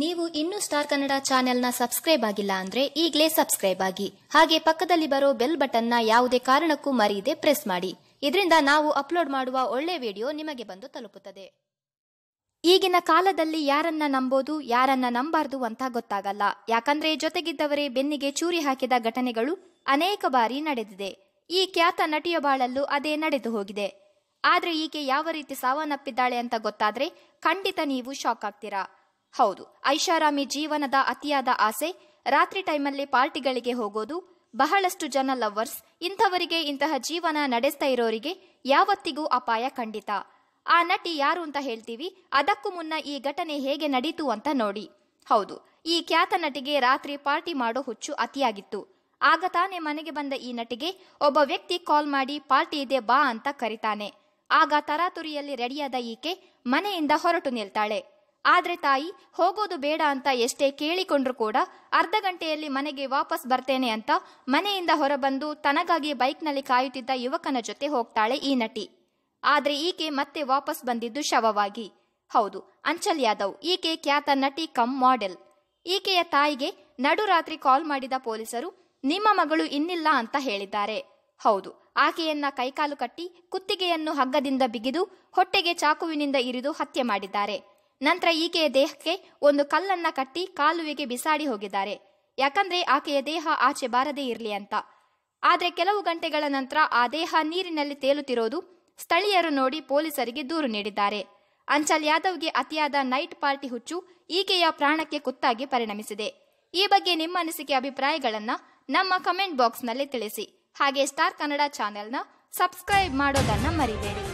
ನೀವು ಇನ್ನೂ ಸ್ಟಾರ್ ಕನ್ನಡ ಚಾನೆಲ್ನ ಸಬ್ಸ್ಕ್ರೈಬ್ ಆಗಿಲ್ಲ ಅಂದ್ರೆ ಈಗಲೇ ಸಬ್ಸ್ಕ್ರೈಬ್ ಆಗಿ. ಹಾಗೆ ಪಕ್ಕದಲ್ಲಿ ಬರೋ ಬೆಲ್ ಬಟನ್ನ ಯಾವುದೇ ಕಾರಣಕ್ಕೂ ಮರೆಯದೆ ಪ್ರೆಸ್ ಮಾಡಿ. ಇದರಿಂದ ನಾವು ಅಪ್ಲೋಡ್ ಮಾಡುವ ಒಳ್ಳೆ ವಿಡಿಯೋ ನಿಮಗೆ ಬಂದು ತಲುಪುತ್ತದೆ. ಈಗಿನ ಕಾಲದಲ್ಲಿ ಯಾರನ್ನ ನಂಬೋದು, ಯಾರನ್ನ ನಂಬಾರ್ದು ಅಂತ ಗೊತ್ತಾಗಲ್ಲ. ಯಾಕಂದ್ರೆ ಜೊತೆಗಿದ್ದವರೇ ಬೆನ್ನಿಗೆ ಚೂರಿ ಹಾಕಿದ ಘಟನೆಗಳು ಅನೇಕ ಬಾರಿ ನಡೆದಿದೆ. ಈ ಖ್ಯಾತ ನಟಿಯ ಬಾಳಲ್ಲೂ ಅದೇ ನಡೆದು ಹೋಗಿದೆ. ಆದ್ರೆ ಈಕೆ ಯಾವ ರೀತಿ ಸಾವನ್ನಪ್ಪಿದ್ದಾಳೆ ಅಂತ ಗೊತ್ತಾದ್ರೆ ಖಂಡಿತ ನೀವು ಶಾಕ್ ಆಗ್ತೀರಾ. ಹೌದು, ಐಷಾರಾಮಿ ಜೀವನದ ಅತಿಯಾದ ಆಸೆ, ರಾತ್ರಿ ಟೈಮಲ್ಲಿ ಪಾರ್ಟಿಗಳಿಗೆ ಹೋಗೋದು, ಬಹಳಷ್ಟು ಜನ ಲವ್ವರ್ಸ್ ಇಂಥವರಿಗೆ ಇಂತಹ ಜೀವನ ನಡೆಸ್ತಾ ಇರೋರಿಗೆ ಯಾವತ್ತಿಗೂ ಅಪಾಯ ಖಂಡಿತ. ಆ ನಟಿ ಯಾರು ಅಂತ ಹೇಳ್ತೀವಿ, ಅದಕ್ಕೂ ಮುನ್ನ ಈ ಘಟನೆ ಹೇಗೆ ನಡೀತು ಅಂತ ನೋಡಿ. ಹೌದು, ಈ ಖ್ಯಾತ ನಟಿಗೆ ರಾತ್ರಿ ಪಾರ್ಟಿ ಮಾಡೋ ಹುಚ್ಚು ಅತಿಯಾಗಿತ್ತು. ಆಗ ತಾನೇ ಮನೆಗೆ ಬಂದ ಈ ನಟಿಗೆ ಒಬ್ಬ ವ್ಯಕ್ತಿ ಕಾಲ್ ಮಾಡಿ, ಪಾರ್ಟಿ ಇದೆ, ಬಾ ಅಂತ ಕರಿತಾನೆ. ಆಗ ತರಾತುರಿಯಲ್ಲಿ ರೆಡಿಯಾದ ಈಕೆ ಮನೆಯಿಂದ ಹೊರಟು ನಿಲ್ತಾಳೆ. ಆದ್ರೆ ತಾಯಿ, ಹೋಗೋದು ಬೇಡ ಅಂತ ಎಷ್ಟೇ ಕೇಳಿಕೊಂಡ್ರು ಕೂಡ ಅರ್ಧ ಗಂಟೆಯಲ್ಲಿ ಮನೆಗೆ ವಾಪಸ್ ಬರ್ತೇನೆ ಅಂತ ಮನೆಯಿಂದ ಹೊರಬಂದು ತನಗಾಗಿ ಬೈಕ್ನಲ್ಲಿ ಕಾಯುತ್ತಿದ್ದ ಯುವಕನ ಜೊತೆ ಹೋಗ್ತಾಳೆ ಈ ನಟಿ. ಆದ್ರೆ ಈಕೆ ಮತ್ತೆ ವಾಪಸ್ ಬಂದಿದ್ದು ಶವವಾಗಿ. ಹೌದು, ಅಂಚಲ್ ಯಾದವ್, ಈಕೆ ಖ್ಯಾತ ನಟಿ ಕಮ್ ಮಾಡೆಲ್. ಈಕೆಯ ತಾಯಿಗೆ ನಡುರಾತ್ರಿ ಕಾಲ್ ಮಾಡಿದ ಪೊಲೀಸರು, ನಿಮ್ಮ ಮಗಳು ಇನ್ನಿಲ್ಲ ಅಂತ ಹೇಳಿದ್ದಾರೆ. ಹೌದು, ಆಕೆಯನ್ನ ಕೈಕಾಲು ಕಟ್ಟಿ ಕುತ್ತಿಗೆಯನ್ನು ಹಗ್ಗದಿಂದ ಬಿಗಿದು ಹೊಟ್ಟೆಗೆ ಚಾಕುವಿನಿಂದ ಇರಿದು ಹತ್ಯೆ ಮಾಡಿದ್ದಾರೆ. ನಂತರ ಈಕೆಯ ದೇಹಕ್ಕೆ ಒಂದು ಕಲ್ಲನ್ನ ಕಟ್ಟಿ ಕಾಲುವೆಗೆ ಬಿಸಾಡಿ ಹೋಗಿದ್ದಾರೆ. ಯಾಕಂದ್ರೆ ಆಕೆಯ ದೇಹ ಆಚೆ ಬಾರದೇ ಇರಲಿ ಅಂತ. ಆದ್ರೆ ಕೆಲವು ಗಂಟೆಗಳ ನಂತರ ಆ ದೇಹ ನೀರಿನಲ್ಲಿ ತೇಲುತ್ತಿರೋದು ಸ್ಥಳೀಯರು ನೋಡಿ ಪೊಲೀಸರಿಗೆ ದೂರು ನೀಡಿದ್ದಾರೆ. ಅಂಚಲ್ ಯಾದವ್ಗೆ ಅತಿಯಾದ ನೈಟ್ ಪಾರ್ಟಿ ಹುಚ್ಚು ಈಕೆಯ ಪ್ರಾಣಕ್ಕೆ ಕುತ್ತಾಗಿ ಪರಿಣಮಿಸಿದೆ. ಈ ಬಗ್ಗೆ ನಿಮ್ಮ ಅನಿಸಿಕೆ ಅಭಿಪ್ರಾಯಗಳನ್ನ ನಮ್ಮ ಕಮೆಂಟ್ ಬಾಕ್ಸ್ನಲ್ಲಿ ತಿಳಿಸಿ. ಹಾಗೆ ಸ್ಟಾರ್ ಕನ್ನಡ ಚಾನೆಲ್ನ ಸಬ್ಸ್ಕ್ರೈಬ್ ಮಾಡೋದನ್ನ ಮರಿಬೇಡಿ.